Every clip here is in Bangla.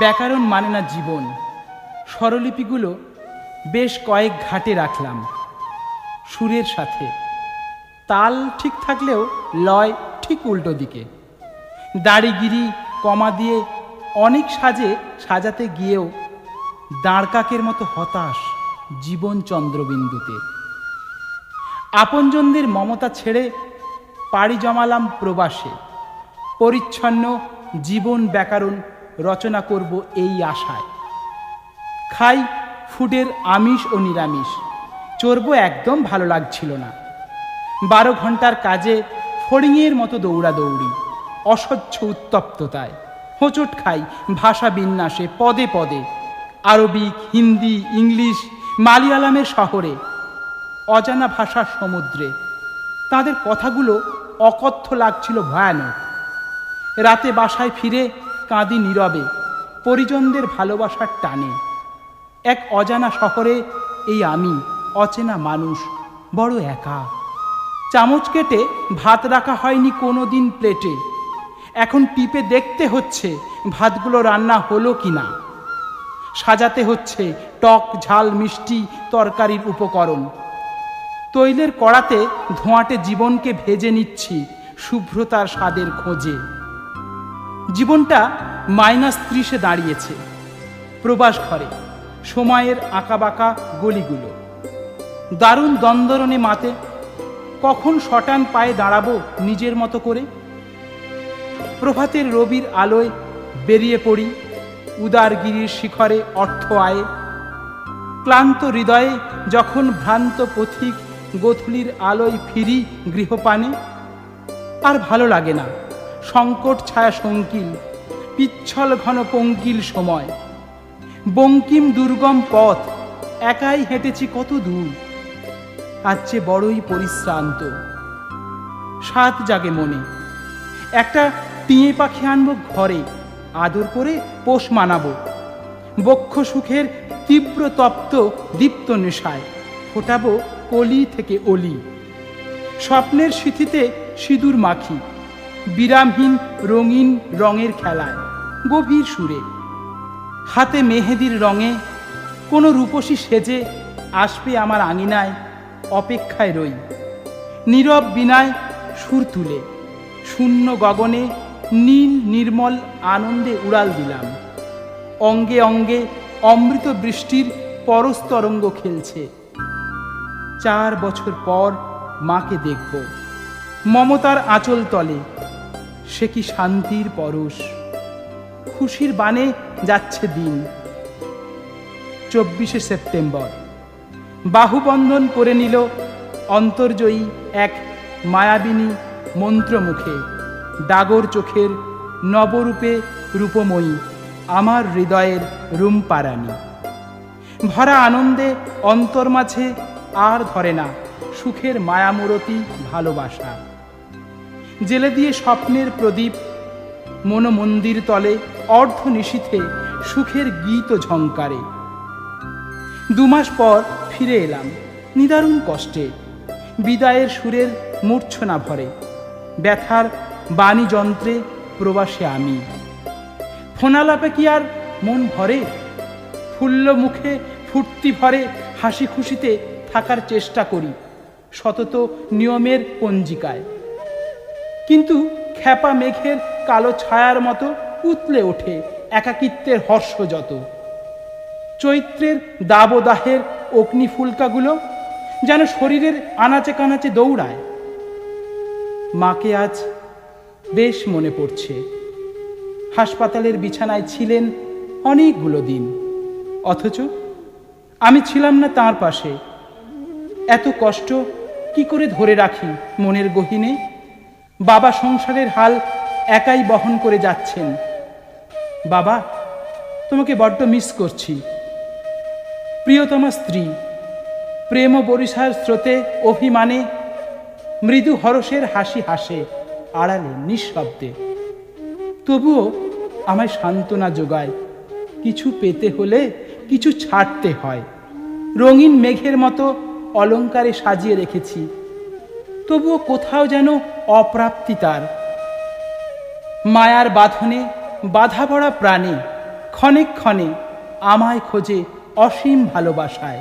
ব্যাকরণ মানে না জীবন। স্বরলিপিগুলো বেশ কয়েক ঘাটে রাখলাম। সুরের সাথে। তাল ঠিক থাকলেও লয় ঠিক উল্টো দিকে। দাড়িগিরি, কমা দিয়ে অনেক সাজে সাজাতে গিয়েও দাঁড়কাকের মতো হতাশ জীবন চন্দ্রবিন্দুতে। আপনজনদের মমতা ছেড়ে পাড়ি জমালাম প্রবাসে। পরিচ্ছন্ন জীবন ব্যাকরণ রচনা করব এই আশায়। খাই ফুডের আমিষ ও নিরামিষ। চর্ব একদম ভালো লাগছিল না। বারো ঘণ্টার কাজে ফড়িংয়ের মতো দৌড়াদৌড়ি অসহ্য উত্তপ্ততায়। হোঁচট খাই ভাষা বিন্যাসে পদে পদে, আরবিক, হিন্দি, ইংলিশ, মালিয়ালামের শহরে, অজানা ভাষার সমুদ্রে। তাদের কথাগুলো অকথ্য লাগছিল ভয়ানক। রাতে বাসায় ফিরে কাঁদি নীরবে, পরিজনদের ভালোবাসার টানে। এক অজানা শহরে, এই আমি, অচেনা মানুষ, বড় একা। চামচ কেটে ভাত রাখা হয়নি কোনো দিন প্লেটে। এখন টিপে দেখতে হচ্ছে ভাতগুলো রান্না হলো কি না সাজাতে হচ্ছে টক, ঝাল, মিষ্টি তরকারির উপকরণ। তৈলের কড়াতে ধোঁয়াটে জীবনকে ভেজে নিচ্ছি শুভ্রতার স্বাদের খোঁজে। জীবনটা মাইনাস ত্রিশে দাঁড়িয়েছে। প্রবাস ঘরে, সময়ের আঁকাবাঁকা গলিগুলো। দারুণ দ্বন্দ্বরণে মাতে, কখন শটান পায়ে দাঁড়াবো নিজের মতো করে? প্রভাতের রবির আলোয় বেরিয়ে পড়ি, উদারগিরির শিখরে অর্থ আয়ে। ক্লান্ত হৃদয়ে যখন ভ্রান্ত পথিক গোথুলির আলোয় ফিরি গৃহপানে, আর ভালো লাগে না। সংকট ছায়া সঙ্কিল পিচ্ছল ঘন পঙ্কিল সময়। বঙ্কিম দুর্গম পথ, একাই হেঁটেছি কত দূর। আজ যে বড়ই পরিশ্রান্ত। সাত জাগে মনে। একটা টিয়ে পাখি আনব ঘরে, আদর করে পোষ মানাবো। বক্ষ সুখের তীব্র তপ্ত দীপ্ত নেশায় ফোটাবো কলি থেকে অলি। স্বপ্নের সিথিতে সিঁদুর মাখি। বিরামহীন রঙিন রঙের খেলায়, গভীর সুরে। হাতে মেহেদির রঙে কোনো রূপসী সেজে আসবে আমার আঙিনায়, অপেক্ষায় রই। নীরব বিনায় সুর তুলে, শূন্য গগনে নীল নির্মল আনন্দে উড়াল দিলাম। অঙ্গে অঙ্গে অমৃত বৃষ্টির পরস্তরঙ্গ খেলছে। চার বছর পর মাকে দেখব। মমতার আঁচল তলে সে কি শান্তির পরশ? খুশির বানে যাচ্ছে দিন। চব্বিশে সেপ্টেম্বর। বাহুবন্ধন করে নিল অন্তর্জয়ী এক মায়াবিনী মন্ত্রমুখে। ডাগর চোখের নবরূপে রূপময়ী আমার হৃদয়ের রুম রুমপারানি ভরা আনন্দে অন্তর মাঝে আর ধরে না সুখের মায়ামূরতি ভালোবাসা। জেলে দিয়ে স্বপ্নের প্রদীপ মনোমন্দির তলে অর্ধ নিশীথে সুখের গীত ঝঙ্কারে দুমাস পর ফিরে এলাম নিদারুণ কষ্টে। বিদায়ের সুরের মূর্ছনা ভরে। ব্যথার বাণী যন্ত্রে প্রবাসে আমি। ফোনালাপে কি আর মন ভরে? ফুল্ল মুখে ফুর্তি ভরে হাসি খুশিতে থাকার চেষ্টা করি সতত নিয়মের পঞ্জিকায়। কিন্তু খ্যাপা মেঘের কালো ছায়ার মতো উতলে ওঠে একাকিত্বের হর্ষ যত চৈত্রের দাবদাহের অগ্নিফুলকাগুলো যেন শরীরের আনাচে কানাচে দৌড়ায়। মাকে আজ বেশ মনে পড়ছে। হাসপাতালের বিছানায় ছিলেন অনেকগুলো দিন। অথচ আমি ছিলাম না তার পাশে। এত কষ্ট কি করে ধরে রাখি মনের গহিনে? বাবা সংসারের হাল একাই বহন করে যাচ্ছেন। বাবা, তোমাকে বড্ড মিস করছি। প্রিয়তমা স্ত্রী, প্রেম বরিশার স্রোতে অভিমানে মৃদু হরসের হাসি হাসে, আড়ালে নিঃশব্দে। তবুও আমায় সান্ত্বনা যোগায়, কিছু পেতে হলে কিছু ছাড়তে হয়। রঙিন মেঘের মতো অলঙ্কারে সাজিয়ে রেখেছি। তবুও কোথাও যেন অপ্রাপ্তি তার। মায়ার বাঁধনে বাধা পড়া প্রাণে ক্ষণে ক্ষণে আমায় খোঁজে অসীম ভালোবাসায়।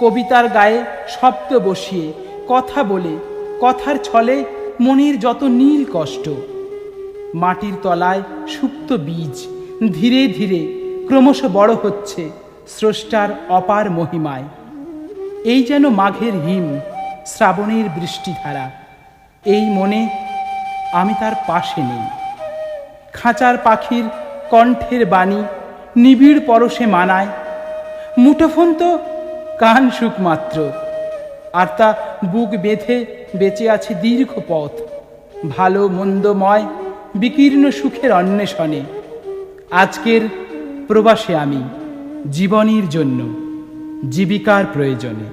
কবিতার গায়ে শব্দ বসিয়ে, কথা বলে, কথার ছলে মনের যত নীল কষ্ট। মাটির তলায় সুপ্ত বীজ ধীরে ধীরে ক্রমশ বড় হচ্ছে স্রষ্টার অপার মহিমায়। এই যেন মাঘের হিম শ্রাবণের বৃষ্টিধারা। এই মনে আমি তার পাশে নেই। খাঁচার পাখির কণ্ঠের বাণী নিবিড় পরশে মানায়। মুঠোফোন তো কান সুখ মাত্র, আর তা বুক বেঁধে বেঁচে আছে দীর্ঘ পথ, ভালো মন্দময় বিকীর্ণ সুখের অন্বেষণে। আজকের প্রবাসে আমি জীবনের জন্য, জীবিকার প্রয়োজনে।